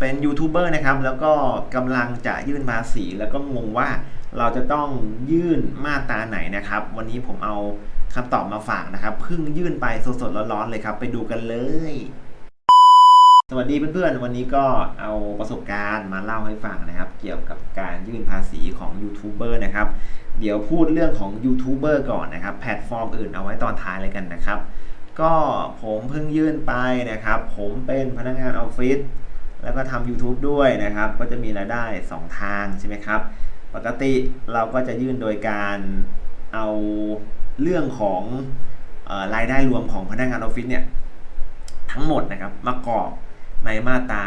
เป็นยูทูบเบอร์นะครับ แล้วก็กำลังจะยื่นภาษี แล้วก็งงว่าเราจะต้องยื่นมาตราไหนนะครับ วันนี้ผมเอาคำตอบมาฝากนะครับเพิ่งยื่นไปสดๆร้อนๆเลยครับ ไปดูกันเลย สวัสดีเพื่อนๆ วันนี้ก็เอาประสบการณ์มาเล่าให้ฟังนะครับ เกี่ยวกับการยื่นภาษีของยูทูบเบอร์นะครับ เดี๋ยวพูดเรื่องของยูทูบเบอร์ก่อนนะครับ แพลตฟอร์มอื่นเอาไว้ตอนท้ายเลยกันนะครับ ก็ผมเพิ่งยื่นไปนะครับ ผมเป็นพนักงานออฟฟิศ แล้วก็ทำ YouTube ด้วยนะครับ ก็จะมีรายได้ 2 ทางใช่ไหมครับ ปกติเราก็จะยื่นโดยการเอาเรื่องของออรายได้รวมของพนักงานออฟฟิศเนี่ยทั้งหมดนะครับมากรอกในมาตรา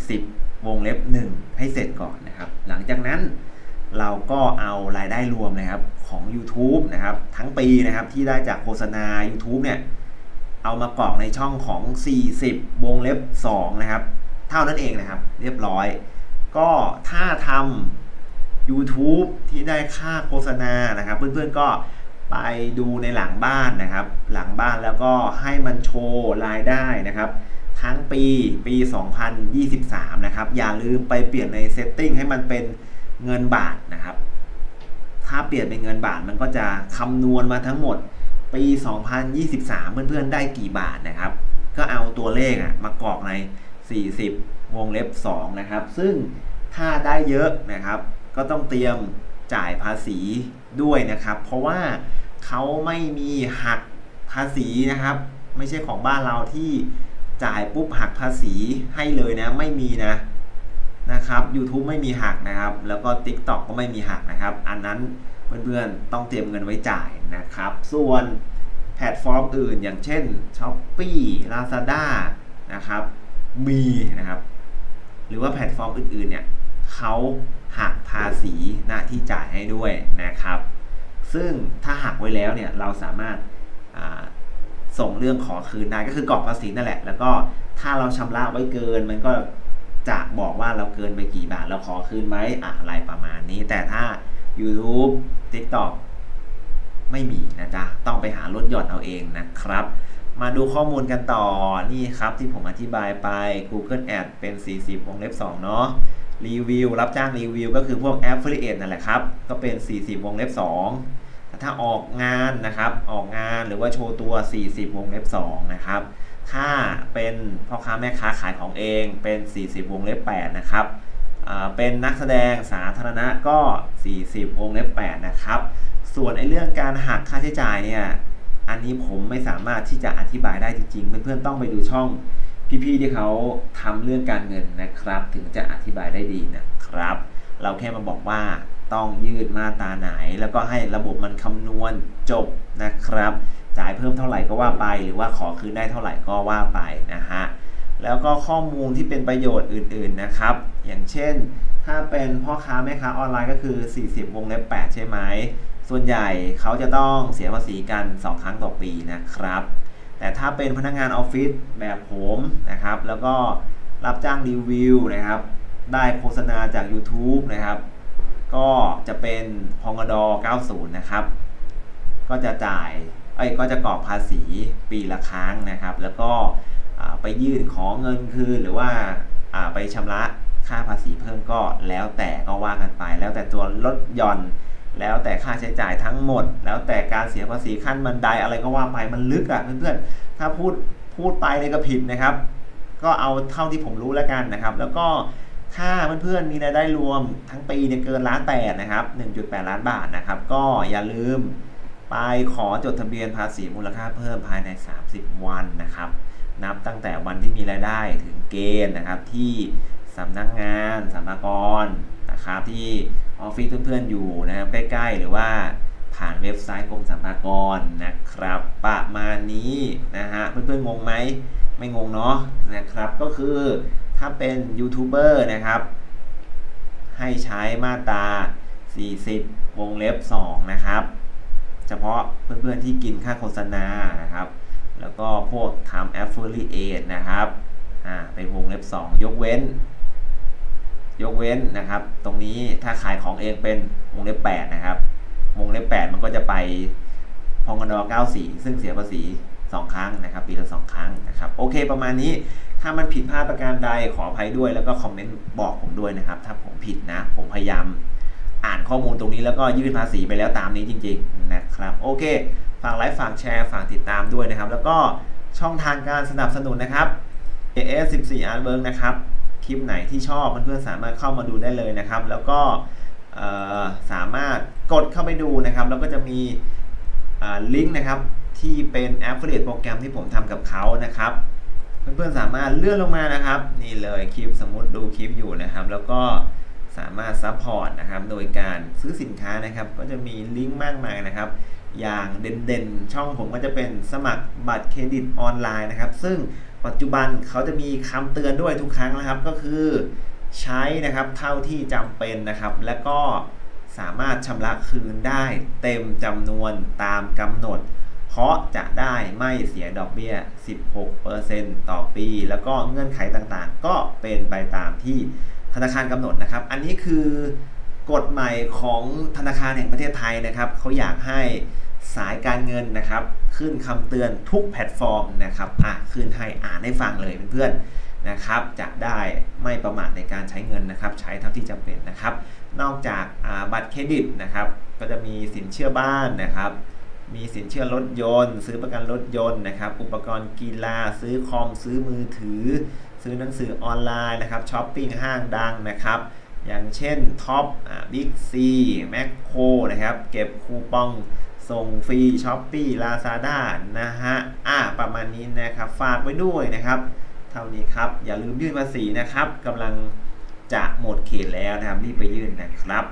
40 วงเล็บ 1 ให้เสร็จก่อนนะครับ หลังจากนั้นเราก็เอารายได้รวมนะครับของ YouTube นะครับทั้งปีนะครับที่ได้จากโฆษณา YouTube เนี่ยเอามากรอกในช่องของ 40 วงเล็บ 2 นะครับ ท่านั้นเองนะครับ เรียบร้อย ก็ถ้าทำ YouTube ที่ได้ค่าโฆษณานะครับ เพื่อนๆก็ไปดูในหลังบ้านนะครับ หลังบ้านแล้วก็ให้มันโชว์รายได้นะครับ ทั้งปีปี 2023 นะครับ อย่าลืมไปเปลี่ยนในเซตติ้งให้มันเป็นเงินบาทนะครับ ถ้าเปลี่ยนเป็นเงินบาทมันก็จะคำนวณมาทั้งหมดปี 2023 เพื่อนๆ ได้กี่บาทนะครับ ก็เอาตัวเลขอะมากรอกใน 40 วงเล็บ 2 นะครับ ซึ่งถ้าได้เยอะนะครับ ก็ต้องเตรียมจ่ายภาษีด้วยนะครับ เพราะว่าเขาไม่มีหักภาษีนะครับ ไม่ใช่ของบ้านเราที่จ่ายปุ๊บหักภาษีให้เลยนะ ไม่มีนะนะครับ YouTube ไม่มีหักนะครับ แล้วก็ TikTok ก็ไม่มีหักนะครับ อันนั้นเพื่อนๆต้องเตรียมเงินไว้จ่ายนะครับ ส่วนแพลตฟอร์มอื่นอย่างเช่น Shopee Lazada นะครับ มีนะครับ หรือว่าแพลตฟอร์มอื่นๆเนี่ยเขาหักภาษีหน้าที่จ่ายให้ด้วยนะครับ ซึ่งถ้าหักไว้แล้วเนี่ยเราสามารถาส่งเรื่องขอคืนได้ก็คือกรอกภาษีนั่นแหละ แล้วก็ถ้าเราชำระไว้เกิน มันก็จะบอกว่าเราเกินไปกี่บาท เราขอคืนไหมอะไรประมาณนี้ แต่ถ้า YouTube TikTok ไม่มีนะจ๊ะ ต้องไปหาลดหย่อนเอาเองนะครับ มาดูข้อมูลกันต่อนี่ครับที่ผมอธิบายไป Google Ad เป็น 40 วงเล็บ 2 เนาะรีวิวรับจ้างรีวิวก็คือพวก Affiliate นั่นแหละครับ ก็เป็น 40 วงเล็บ 2 ถ้าออกงานนะครับ ออกงานหรือว่าโชว์ตัว 40 วงเล็บ 2 นะครับ ถ้าเป็นพ่อค้าแม่ค้าขายของเองเป็น 40 วงเล็บ 8 นะครับอ่าเป็นนักแสดงสาธารณะก็ 40 วงเล็บ 8 นะครับ ส่วนไอ้เรื่องการหักค่าใช้จ่ายเนี่ย อันนี้ผมไม่สามารถที่จะอธิบายได้จริงๆ เพื่อนๆต้องไปดูช่องพี่ๆที่เขาทำเรื่องการเงินนะครับ ถึงจะอธิบายได้ดีนะครับ เราแค่มาบอกว่าต้องยืดมาตาไหน แล้วก็ให้ระบบมันคำนวณจบนะครับ จ่ายเพิ่มเท่าไหร่ก็ว่าไป หรือว่าขอคืนได้เท่าไหร่ก็ว่าไปนะฮะแล้วก็ข้อมูลที่เป็นประโยชน์อื่นๆนะครับ อย่างเช่น ถ้าเป็นพ่อค้าแม่ค้าออนไลน์ก็คือ 40 วงเล็บ 8 ใช่ไหม ส่วนใหญ่เขาจะต้องเสียภาษีกัน 2 ครั้งต่อปีนะครับ แต่ถ้าเป็นพนักงานออฟฟิศแบบผมนะครับ แล้วก็รับจ้างรีวิวนะครับ ได้โฆษณาจาก YouTube นะครับ ก็จะเป็นพองดอ90 นะครับ ก็จะจ่ายเอ้ก็จะกรอกภาษีปีละครั้งนะครับ แล้วก็ไปยื่นขอเงินคืนหรือว่าอ่าไปชำระค่าภาษีเพิ่มก็แล้วแต่ก็ว่ากันไป แล้วแต่ตัวลดหย่อน แล้วแต่ค่าใช้จ่ายทั้งหมด แล้วแต่การเสียภาษีขั้นบันไดอะไรก็ว่าไปมันลึกอะ่ะเพื่อนๆ ถ้าพูดพูดไปเลยก็ผิดนะครับ ก็เอาเท่าที่ผมรู้แล้วกันนะครับ แล้วก็ถ้าเพื่อนๆมีรายได้รวมทั้งปีเนี่ยเกินล้านแปดนะครับ 1.8 ล้านบาทนะครับ ก็อย่าลืมไปขอจดทะเบียนภาษีมูลค่าเพิ่มภายใน 30 วันนะครับ นับตั้งแต่วันที่มีรายได้ถึงเกณฑ์นะครับที่สำนักงานสรรพากรนะครับที่ ออฟฟิศเพื่อนๆอยู่นะครับใกล้ๆ หรือว่าผ่านเว็บไซต์กรมสรรพากรนะครับ ประมาณนี้นะฮะเพื่อนๆงงไหมไม่งงเนาะนะครับก็คือถ้าเป็นยูทูบเบอร์นะครับ ให้ใช้มาตรา 40 วงเล็บ 2 นะครับ เฉพาะเพื่อนๆที่กินค่าโฆษณานะครับ แล้วก็พวกทำ affiliate นะครับอ่าเป็นวงเล็บ 2 ยกเว้น ยกเว้นนะครับ ตรงนี้ถ้าขายของเองเป็นวงเล็บ8นะครับ วงเล็บ 8 มันก็จะไปพงด94 ซึ่งเสียภาษี 2 ครั้งนะครับ ปีละ2ครั้งนะครับ โอเคประมาณนี้ ถ้ามันผิดพลาดประการใดขออภัยด้วย แล้วก็คอมเมนต์บอกผมด้วยนะครับ ถ้าผมผิดนะ ผมพยายามอ่านข้อมูลตรงนี้แล้วก็ยื่นภาษีไปแล้วตามนี้จริง ๆ นะครับ โอเค ฝากไลค์ฝากแชร์ฝากติดตามด้วยนะครับ แล้วก็ช่องทางการสนับสนุนนะครับ AS 14 Artwork นะครับ คลิปไหนที่ชอบเพื่อนๆสามารถเข้ามาดูได้เลยนะครับ แล้วก็สามารถกดเข้าไปดูนะครับ แล้วก็จะมีลิงก์นะครับที่เป็น Affiliate โปรแกรมที่ผมทำกับเขานะครับ เพื่อนๆสามารถเลื่อนลงมานะครับ นี่เลยคลิปสมมติดูคลิปอยู่นะครับ แล้วก็สามารถซัพพอร์ตนะครับโดยการซื้อสินค้านะครับ ก็จะมีลิงก์มากมายนะครับ อย่างเด่นๆ ช่องผมก็จะเป็นสมัครบัตรเครดิตออนไลน์นะครับ ซึ่ง ปัจจุบันเขาจะมีคำเตือนด้วยทุกครั้งนะครับ ก็คือใช้นะครับเท่าที่จำเป็นนะครับ และก็สามารถชำระคืนได้เต็มจำนวนตามกำหนด เพราะจะได้ไม่เสียดอกเบี้ย 16%ต่อปี แล้วก็เงื่อนไขต่างๆ ก็เป็นไปตามที่ธนาคารกำหนดนะครับ อันนี้คือกฎใหม่ของธนาคารแห่งประเทศไทยนะครับเขาอยากให้ สายการเงินนะครับ ขึ้นคำเตือนทุกแพลตฟอร์มนะครับอะขึ้นให้อ่านให้ฟังเลยเพื่อนๆนะครับ จะได้ไม่ประมาทในการใช้เงินนะครับ ใช้เท่าที่จำเป็นนะครับ นอกจากบัตรเครดิตนะครับ ก็จะมีสินเชื่อบ้านนะครับ มีสินเชื่อรถยนต์ ซื้อประกันรถยนต์นะครับ อุปกรณ์กีฬา ซื้อคอม ซื้อมือถือ ซื้อหนังสือออนไลน์นะครับช้อปปิ้งห้างดังนะครับอย่างเช่นท็อปบิ๊กซีแมคโครนะครับ เก็บคูปอง ส่งฟรีช้อปปี้ลาซาด้านะฮะ อ่า ประมาณนี้นะครับ ฝากไว้ด้วยนะครับ เท่านี้ครับ อย่าลืมยื่นภาษีนะครับกำลังจะหมดเขตแล้วนะครับ รีบไปยื่นนะครับ